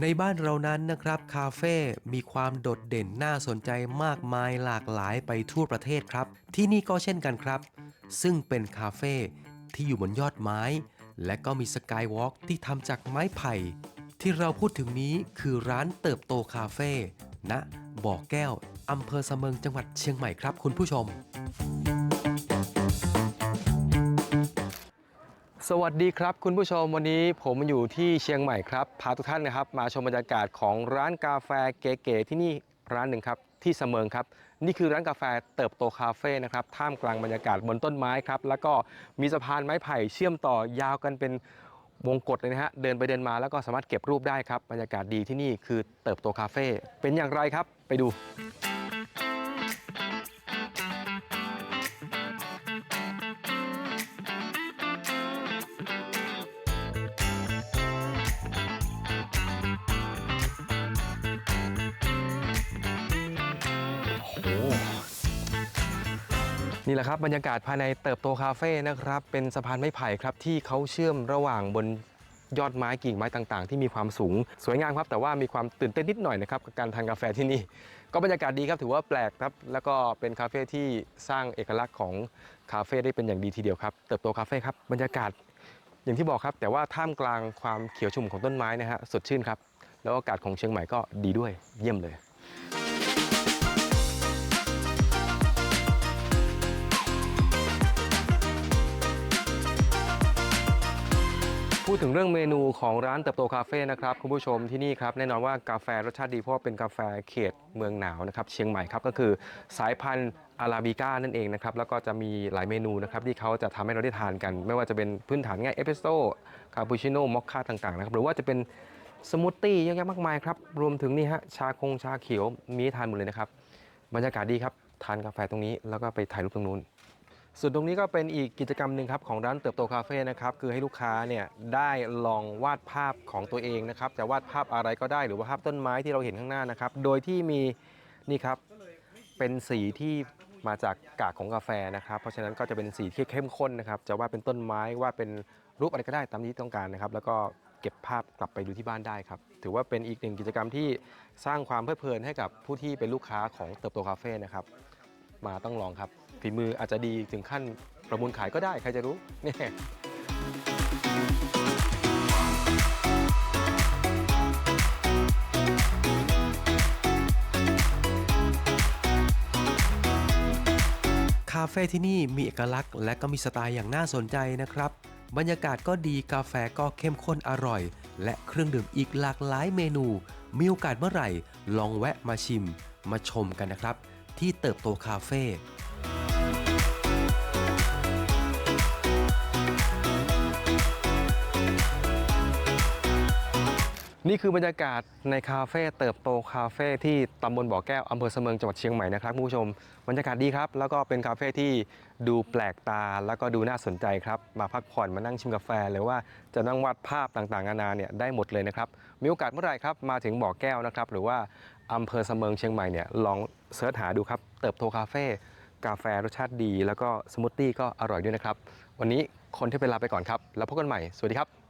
ในบ้านเรานั้นนะครับคาเฟ่มีความโดดเด่นน่าสนใจมากมายหลากหลายไปทั่วประเทศครับ ที่นี่ก็เช่นกันครับ ซึ่งเป็นคาเฟ่ที่อยู่บนยอดไม้ และก็มีสกายวอล์กที่ทำจากไม้ไผ่ ที่เราพูดถึงนี้คือร้านเติบโตคาเฟ่ณบ่อแก้วอำเภอสะเมิงจังหวัดเชียงใหม่ครับคุณผู้ชม สวัสดีครับคุณผู้ชมวันนี้ผมอยู่ที่เชียงใหม่ครับพาทุกท่านนะครับ มาชมบรรยากาศของร้านกาแฟเก๋ๆที่นี่ร้านหนึ่งครับที่เสมิงครับ นี่คือร้านกาแฟเติบโตคาเฟ่นะครับท่ามกลางบรรยากาศบนต้นไม้ครับแล้วก็มีสะพานไม้ไผ่เชื่อมต่อยาวกันเป็นวงกฏเลยนะฮะเดินไปเดินมาแล้วก็สามารถเก็บรูปได้ครับบรรยากาศดีที่นี่คือเติบโตคาเฟ่เป็นอย่างไรครับ ไปดู นี่แหละครับบรรยากาศภายในเติบโตคาเฟ่นะครับเป็นสะพานไม้ไผ่ครับที่เขาเชื่อมระหว่างบนยอดไม้กิ่งไม้ต่างๆ ที่มีความสูง สวยงามครับ แต่ว่ามีความตื่นเต้นนิดหน่อยนะครับกับการทานกาแฟที่นี่ ก็บรรยากาศดีครับถือว่าแปลกครับ แล้วก็เป็นคาเฟ่ที่สร้างเอกลักษณ์ของคาเฟ่ได้เป็นอย่างดีทีเดียวครับ เติบโตคาเฟ่ครับบรรยากาศ อย่างที่บอกครับ แต่ว่าท่ามกลางความเขียวชุ่มของต้นไม้นะฮะสดชื่นครับแล้วอากาศของเชียงใหม่ก็ดีด้วยเยี่ยมเลย พูดถึงเรื่องเมนูของร้านเติบโตคาเฟ่นะครับคุณผู้ชมที่นี่ครับแน่นอนว่ากาแฟรสชาติดีเพราะเป็นกาแฟเขตเมืองหนาวนะครับเชียงใหม่ครับก็คือสายพันธุ์อาราบิก้านั่นเองนะครับแล้วก็จะมีหลายเมนูนะครับที่เขาจะทำให้เราได้ทานกัน ไม่ว่าจะเป็นพื้นฐานง่ายเอสเปรสโซ่คาปูชิโน่มอคค่าต่างๆนะครับหรือว่าจะเป็นสมูทตี้เยอะแยะมากมายครับรวมถึงนี่ฮะชาคงชาเขียวมีให้ทานหมดเลยนะครับบรรยากาศดีครับทานกาแฟตรงนี้แล้วก็ไปถ่ายรูปตรงนู้น ส่วนตรงนี้ก็เป็นอีกกิจกรรมหนึ่งครับของร้านเติบโตคาเฟ่นะครับคือให้ลูกค้าเนี่ยได้ลองวาดภาพของตัวเองนะครับจะวาดภาพอะไรก็ได้หรือว่าภาพต้นไม้ที่เราเห็นข้างหน้านะครับ โดยที่มีนี่ครับเป็นสีที่มาจากกากของกาแฟนะครับ เพราะฉะนั้นก็จะเป็นสีที่เข้มข้นนะครับ จะวาดเป็นต้นไม้วาดเป็นรูปอะไรก็ได้ตามที่ต้องการนะครับ แล้วก็เก็บภาพกลับไปดูที่บ้านได้ครับ ถือว่าเป็นอีกหนึ่งกิจกรรมที่สร้างความเพลิดเพลินให้กับผู้ที่เป็นลูกค้าของเติบโตคาเฟ่นะครับ มาต้องลองครับ ฝีมืออาจจะดีถึงขั้นประมูลขายก็ได้ใครจะรู้เนี่ยคาเฟ่ที่นี่มีเอกลักษณ์และก็มีสไตล์อย่างน่าสนใจนะครับ บรรยากาศก็ดีกาแฟก็เข้มข้นอร่อย และเครื่องดื่มอีกหลากหลายเมนู มีโอกาสเมื่อไหร่ ลองแวะมาชิม มาชมกันนะครับ ที่เติบโตคาเฟ่ นี่คือบรรยากาศในคาเฟ่เติบโตคาเฟ่ที่ตำบลบ่อแก้วอำเภอเสมิงจังหวัดเชียงใหม่นะครับคุณผู้ชมบรรยากาศดีครับ แล้วก็เป็นคาเฟ่ที่ดูแปลกตาแล้วก็ดูน่าสนใจครับ มาพักผ่อนมานั่งชิมกาแฟหรือว่าจะนั่งวาดภาพต่างๆนานาเนี่ยได้หมดเลยนะครับมีโอกาสเมื่อไหร่ครับมาถึงบ่อแก้วนะครับหรือว่าอำเภอเสมิงเชียงใหม่เนี่ยลองเสิร์ชหาดูครับเติบโตคาเฟ่กาแฟรสชาติดี แล้วก็สมูทตี้ก็อร่อยด้วยนะครับวันนี้คนที่ไปลาไปก่อนครับแล้วพบกันใหม่สวัสดีครับ